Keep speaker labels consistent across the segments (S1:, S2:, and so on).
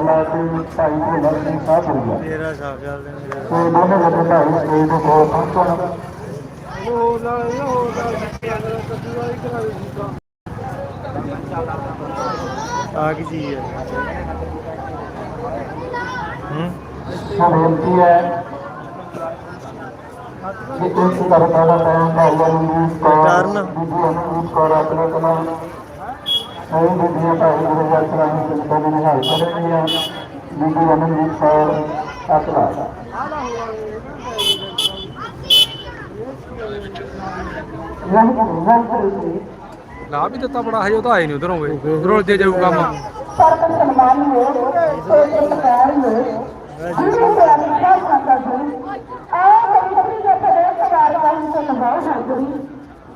S1: ਫੈਸਲਾ ਤੇ ਭਾਈ ਭੋਲਾ ਸਿੰਘ ਸਾਹਿਬ ਹੋਇਆ
S2: ਤੇਰਾ ਸਾਫ਼ ਚੱਲਦੇ ਨੇ
S1: ਤੇ ਦੋਨੋਂ ਵੱਡੇ ਭਾਈ ਸਟੇਜ ਦੇ ਕੋਲ ਪਹੁੰਚਣ
S2: ਹੋਰ ਨਾਲ ਹੋਰ ਨਾਲ ਕੱਦੂ ਵਾਲੀ ਕਰਾ ਦੇ ਸੀਗਾ ਆ ਕੀ ਚੀਜ਼ ਹੈ? ਹੂੰ?
S1: ਸੋ ਬੇਨਤੀ ਹੈ? ਕਿ ਇਸ ਤਰ੍ਹਾਂ ਦਾ ਟਾਈਮ ਭਾਈ ਅਨੁਜ ਕੌਰ. ਬੀਬੀ ਅਨੁਜ ਕੌਰ ਆਪਣੇ ਕੋਲੋਂ ਸਹੀ ਬੀਬੀਆਂ ਭਾਈ ਗੁਰਜੀਤ ਸਿੰਘ ਜੀ ਦੇ ਨਿਹਾਲ ਕਰਨਗੀਆਂ ਬੀਬੀ ਅਨੁਜ ਕੌਰ ਅਸਲਾ
S3: ਲਾ ਵੀ ਦਿੱਤਾ ਬੜਾ ਹਜੇ ਉਹ ਤਾਂ ਆਏ ਨਹੀਂ ਉਧਰੋਂ ਵੇ। ਉਧਰੋਂ ਜੇ ਜਾਊ ਕੰਮ।
S4: ਸਰਬ ਸਨਮਾਨ ਤੇ ਸਤਿਕਾਰ ਹੋਏ ਜਿਹਨੂੰ ਤੇ ਅਨਿਕਾ ਸੰਤਾ ਜੀ ਆਹ ਕਵਿਤਰੀ ਦੇ ਤੇਰੇ ਸਵਾਲ ਵਾਲੀ ਤੋਂ ਲੰਬਾਉ ਹਾਜ਼ਰੀ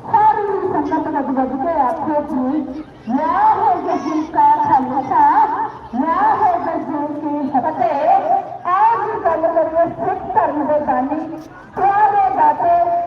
S4: ਸਾਰੀ ਸੰਗਤ ਨਗ ਨਗ ਕੇ ਆਖੋ ਜੀ ਨਾ ਹੋ ਜੀ ਕਾ ਖਾਲਸਾ ਨਾ ਹੋ ਜੀ ਕੀ ਫਤਿਹ ਆਜ ਗੱਲ ਕਰੀਏ ਸਿੱਖ ਧਰਮ ਦੇ ਦਾਨੀ ਪਿਆਰੇ ਦਾਤੇ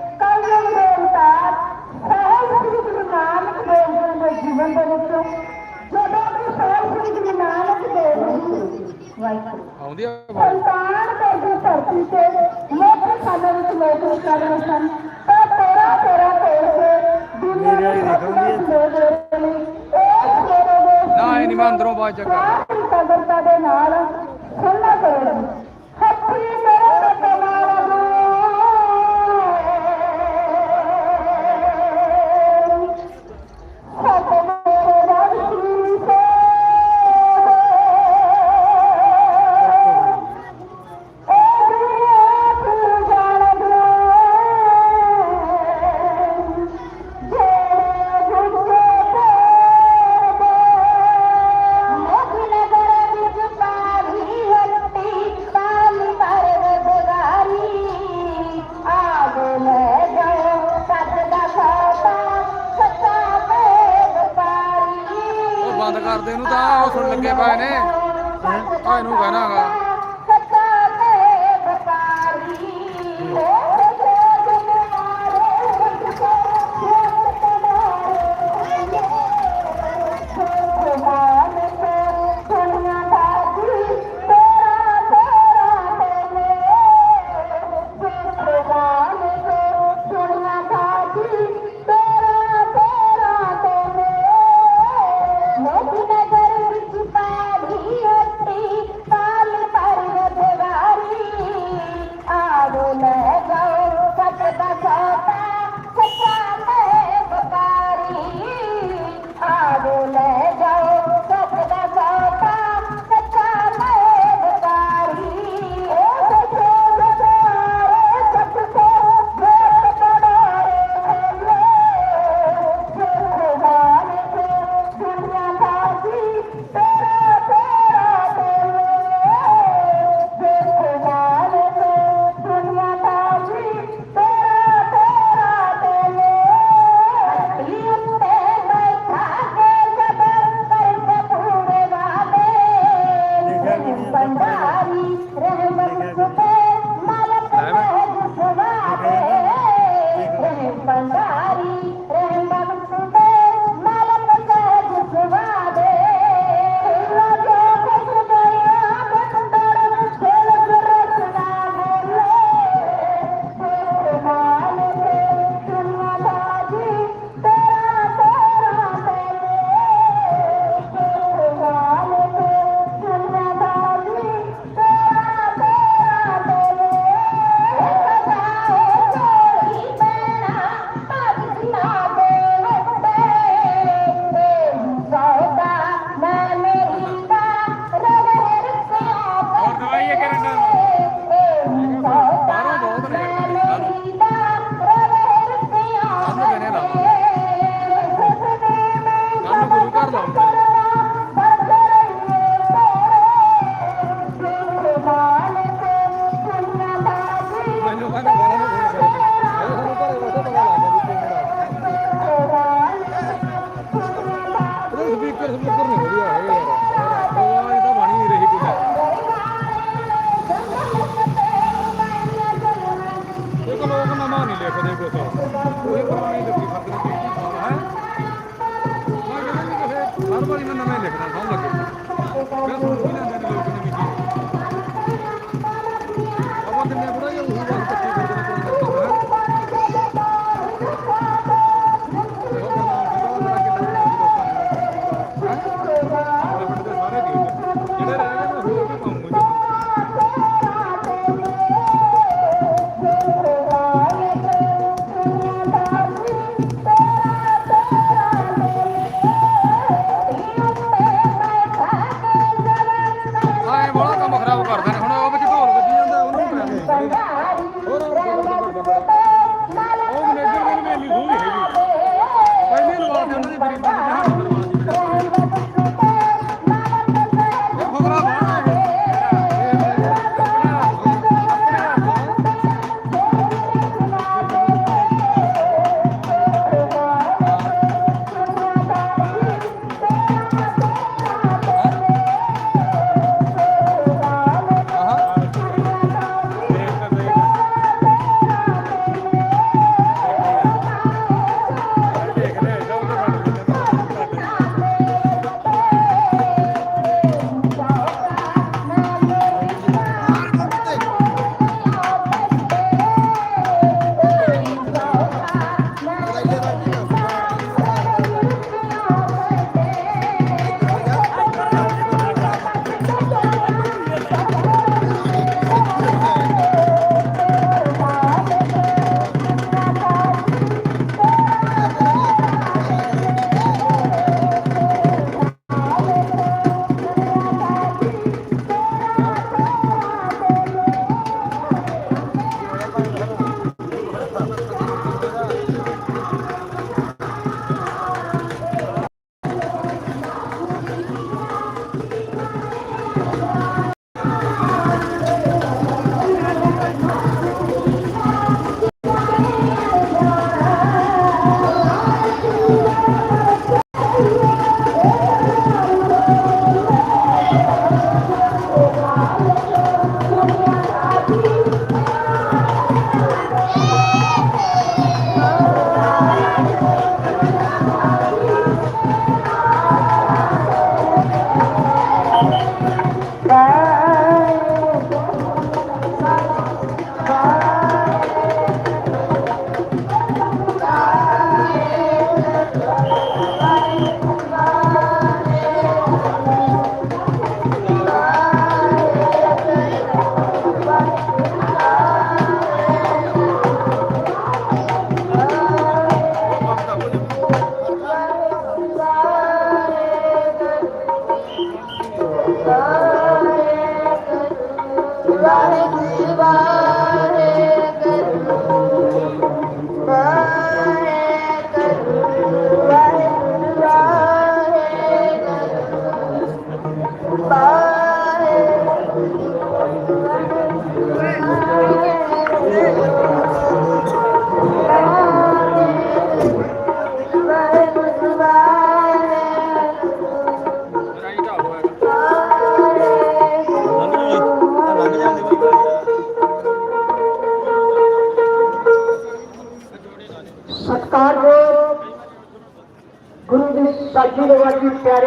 S4: ਸਾਰੀ ਕਦਰਤਾ ਦੇ ਨਾਲ ਸੁਣਨਾ ਕਰੋ। ਹੱਥੀ ਤਾਂ ਉਹ
S2: ਸੁਣ ਲੱਗੇ ਪਏ
S3: ਨੇ।
S4: ਤੁਹਾਨੂੰ ਇਹਨੂੰ ਕਹਿਣਾਗਾ ਲਿਖਦੇ ਕੁਛ ਉਹੀ ਪੁਰਾਣੀ ਲੱਗੀ, ਫ਼ਰਕ ਨਹੀਂ ਪੈਂਦੀ। ਹੈ? ਮੈਂ ਕਹਿੰਦਾ
S3: ਜੀ ਕਿਸੇ ਹਰ ਵਾਰੀ ਮੈਂ ਨਵੇਂ ਲਿਖਦਾ ਸੌਂ ਲੱਗੇ? ਫਿਰ
S4: ਸੋਚੀ ਜਾਂਦੇ ਨੇ ਲੋਕ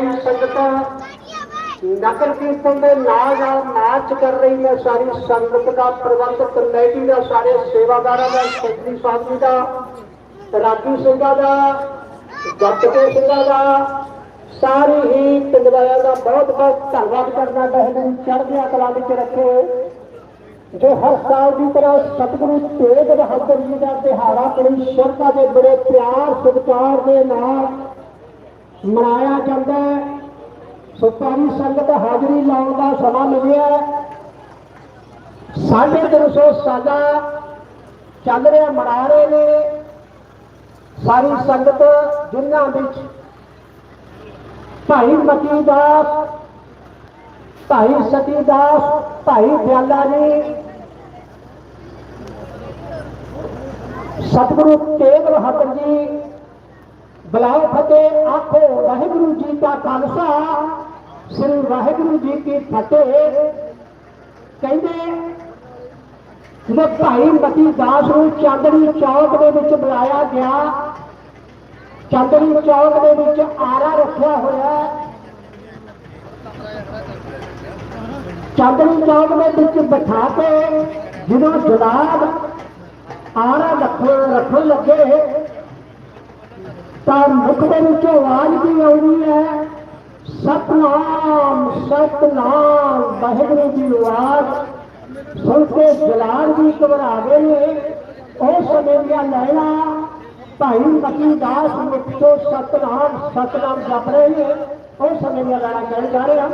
S1: ਸਾਰੀ ਸੰਗਤ ਨਗਰ ਕੀਰਤਨ ਦੇ ਨਾਲ ਨਾਲ ਮਾਰਚ ਕਰ ਰਹੀ ਹੈ ਸਾਰੀ ਸੰਗਤ ਦਾ ਪ੍ਰਬੰਧਕ ਕਮੇਟੀ ਦਾ, ਸਾਰੇ ਸੇਵਾਦਾਰਾਂ ਦਾ ਸੈਕਟਰੀ ਸਾਹਿਬ ਜੀ ਦਾ ਰਾਗੀ ਸਿੰਘਾਂ ਦਾ ਗੱਤਕੇ ਸਿੰਘਾਂ ਦਾ, ਸਾਰੇ ਹੀ ਪਿੰਡ ਦਾ ਬਹੁਤ ਬਹੁਤ ਧੰਨਵਾਦ ਕਰਦਾ ਬਹਿਣ ਚੜ੍ਹਦੀਆਂ ਕਲਾ ਵਿੱਚ ਰੱਖੇ ਜੋ ਹਰ ਸਾਲ ਦੀ ਤਰ੍ਹਾਂ ਸਤਿਗੁਰੂ ਤੇਗ ਬਹਾਦਰ ਜੀ ਦਾ ਦਿਹਾੜਾ ਬੜੀ ਸ਼ਰਧਾ ਦੇ ਬੜੇ ਪਿਆਰ, ਸਤਿਕਾਰ ਦੇ ਨਾਲ ਮਨਾਇਆ ਜਾਂਦਾ ਹੈ। ਸੋ ਸੰਗਤ ਹਾਜ਼ਰੀ ਲਾਉਣ ਦਾ ਸਮਾਂ ਮਿਲਿਆ ਸਾਢੇ ਤਿੰਨ ਸੌ ਸਾਲਾ ਚੱਲ ਰਿਹਾ ਮਨਾ ਰਹੇ ਨੇ। ਸਾਰੀ ਸੰਗਤ ਜਿਨ੍ਹਾਂ ਵਿੱਚ ਭਾਈ ਮਤੀ ਦਾਸ, ਭਾਈ ਸਤੀ ਦਾਸ, ਭਾਈ ਦਿਆਲਾ ਜੀ, ਸਤਿਗੁਰੂ ਤੇਗ ਬਹਾਦਰ ਜੀ ਬਲਾਏ ਫਤਿਹ ਆਖੋ, ਵਾਹਿਗੁਰੂ ਜੀ ਦਾ ਖਾਲਸਾ। ਸ੍ਰੀ ਵਾਹਿਗੁਰੂ ਜੀ ਕੀ ਫਤਿਹ। ਕਹਿੰਦੇ ਜਦੋਂ ਭਾਈ ਮਤੀ ਦਾਸ ਨੂੰ ਚਾਂਦਨੀ ਚੌਕ ਦੇ ਵਿੱਚ ਬੁਲਾਇਆ ਗਿਆ। ਚਾਂਦਨੀ ਚੌਕ ਦੇ ਵਿੱਚ ਆਰਾ ਰੱਖਿਆ ਹੋਇਆ ਹੈ। ਚਾਂਦਨੀ ਚੌਕ ਦੇ ਵਿੱਚ ਬਿਠਾ ਕੇ ਜਦੋਂ ਜਨਾਬ ਆਰਾ ਰੱਖਣ ਰੱਖਣ ਲੱਗੇ। ਤਾਂ ਮੁਖ ਦੇ ਵਿੱਚੋਂ ਆਵਾਜ਼ ਵੀ ਆਉਂਦੀ ਹੈ। ਸਤਨਾਮ ਸਤਨਾਮ, ਵਾਹਿਗੁਰੂ ਦੀ ਆਵਾਜ਼ ਸੁਣ ਕੇ ਜਲਾਲ ਵੀ ਘਬਰਾ ਗਏ ਨੇ। ਉਸ ਸਮੇਂ ਦੀਆਂ ਲੈਣਾ ਭਾਈ ਮਤੀ ਦਾਸ ਮੁਖ ਤੋਂ ਸਤਨਾਮ ਸਤਨਾਮ ਜਪ ਰਹੇ ਨੇ। ਉਹ ਸਮੇਂ ਦੀਆਂ ਲੈਣਾ ਕਹਿਣ ਜਾ ਰਹੇ। ਹਾਂ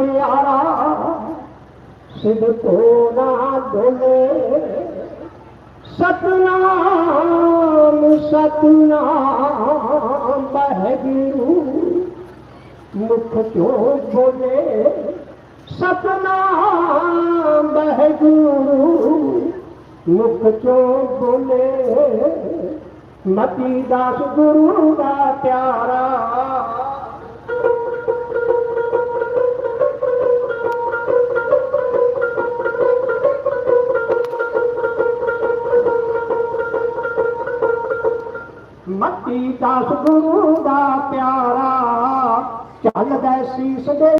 S1: प्यारा सिद को ना धोले सतनाम सतनाम बहगिरू मुख क्यों बोले सतनाम सपनामु मुख क्यों बोले मती दास गुरू का प्यारा ਪਿਆਰਾ ਮਤੀ ਗੁਰੂ ਦਾ ਪਿਆਰਾ। ਚੱਲਦਾ ਸੀਸ ਦੇ